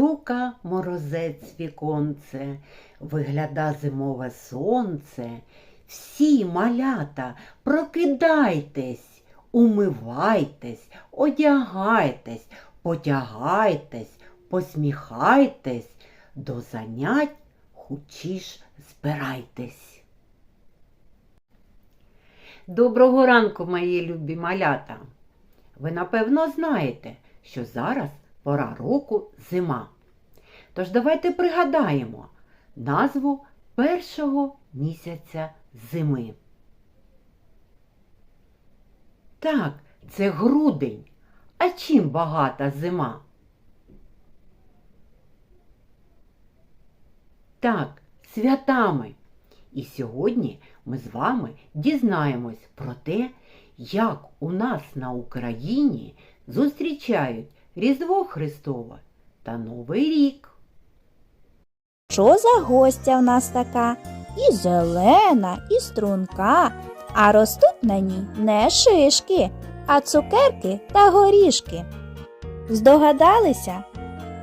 Стука морозець віконце, вигляда зимове сонце. Всі малята, прокидайтесь, умивайтесь, одягайтесь, потягайтесь, посміхайтесь, до занять хучіш збирайтесь. Доброго ранку, мої любі малята! Ви напевно знаєте, що зараз пора року зима. Тож давайте пригадаємо назву першого місяця зими. Так, це грудень. А чим багата зима? Так, святами. І сьогодні ми з вами дізнаємось про те, як у нас на Україні зустрічають Різдво Христове та Новий рік. Що за гостя в нас така? І зелена, і струнка, а ростуть на ній не шишки, а цукерки та горішки. Здогадалися?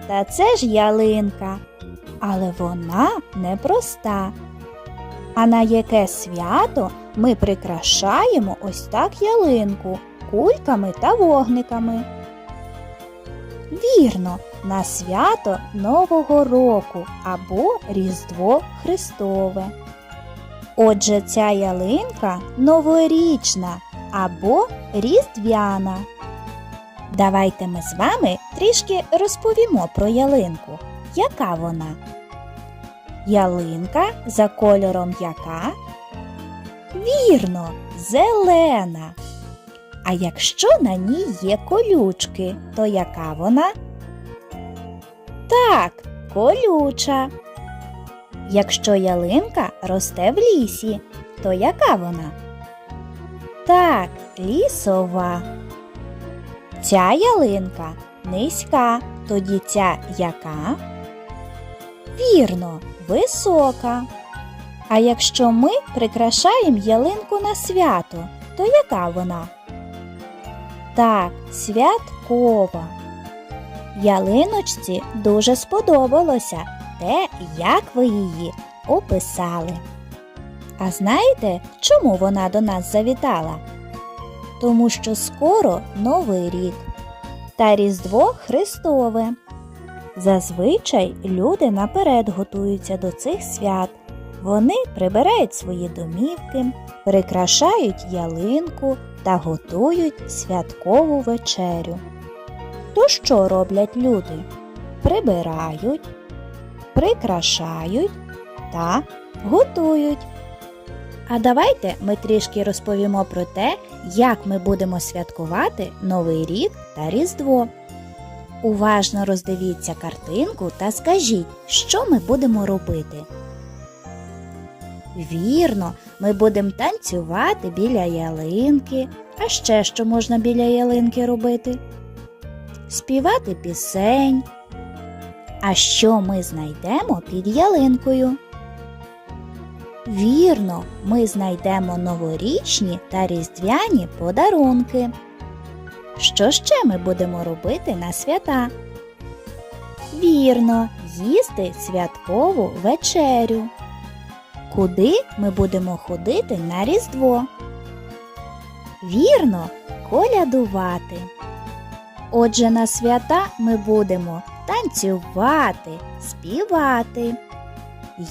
Та це ж ялинка, але вона непроста. А на яке свято ми прикрашаємо ось так ялинку кульками та вогниками? Вірно, на свято Нового року або Різдво Христове. Отже, ця ялинка новорічна або різдвяна. Давайте ми з вами трішки розповімо про ялинку. Яка вона? Ялинка за кольором яка? Вірно, зелена. А якщо на ній є колючки, то яка вона? Так, колюча. Якщо ялинка росте в лісі, то яка вона? Так, лісова. Ця ялинка низька, тоді ця яка? Вірно, висока. А якщо ми прикрашаємо ялинку на свято, то яка вона? Так, святкова. Ялиночці дуже сподобалося те, як ви її описали. А знаєте, чому вона до нас завітала? Тому що скоро Новий рік та Різдво Христове. Зазвичай люди наперед готуються до цих свят. Вони прибирають свої домівки, прикрашають ялинку та готують святкову вечерю. То що роблять люди? Прибирають, прикрашають та готують. А давайте ми трішки розповімо про те, як ми будемо святкувати Новий рік та Різдво. Уважно роздивіться картинку та скажіть, що ми будемо робити. Вірно, ми будемо танцювати біля ялинки. А ще що можна біля ялинки робити? Співати пісень. А що ми знайдемо під ялинкою? Вірно, ми знайдемо новорічні та різдвяні подарунки. Що ще ми будемо робити на свята? Вірно, їсти святкову вечерю. Куди ми будемо ходити на Різдво? Вірно, колядувати. Отже, на свята ми будемо танцювати, співати,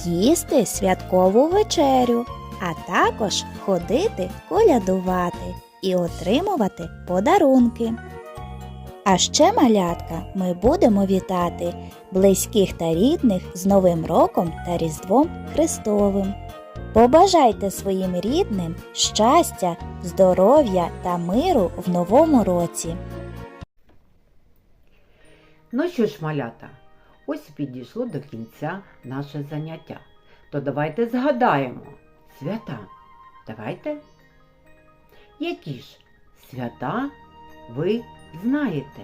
їсти святкову вечерю, а також ходити колядувати і отримувати подарунки. А ще, малятка, ми будемо вітати близьких та рідних з Новим роком та Різдвом Христовим. Побажайте своїм рідним щастя, здоров'я та миру в новому році. Ну що ж, малята, ось підійшло до кінця наше заняття. То давайте згадаємо свята. Давайте. Які ж свята ви знаєте?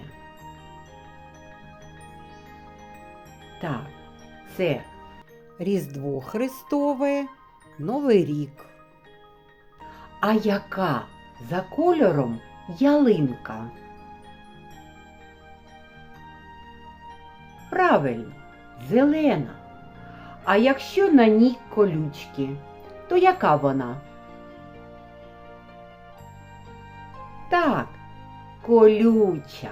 Так, це Різдво Христове, Новий рік. А яка за кольором ялинка? Правильно, зелена. А якщо на ній колючки, то яка вона? Так, колюча.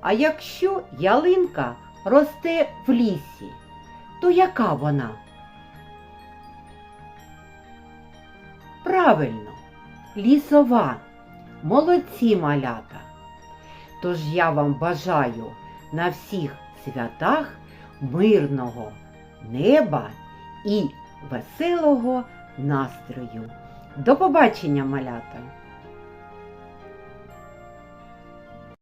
А якщо ялинка росте в лісі, то яка вона? Правильно, лісова. Молодці малята. Тож я вам бажаю на всіх святах мирного неба і веселого настрою. До побачення, малята!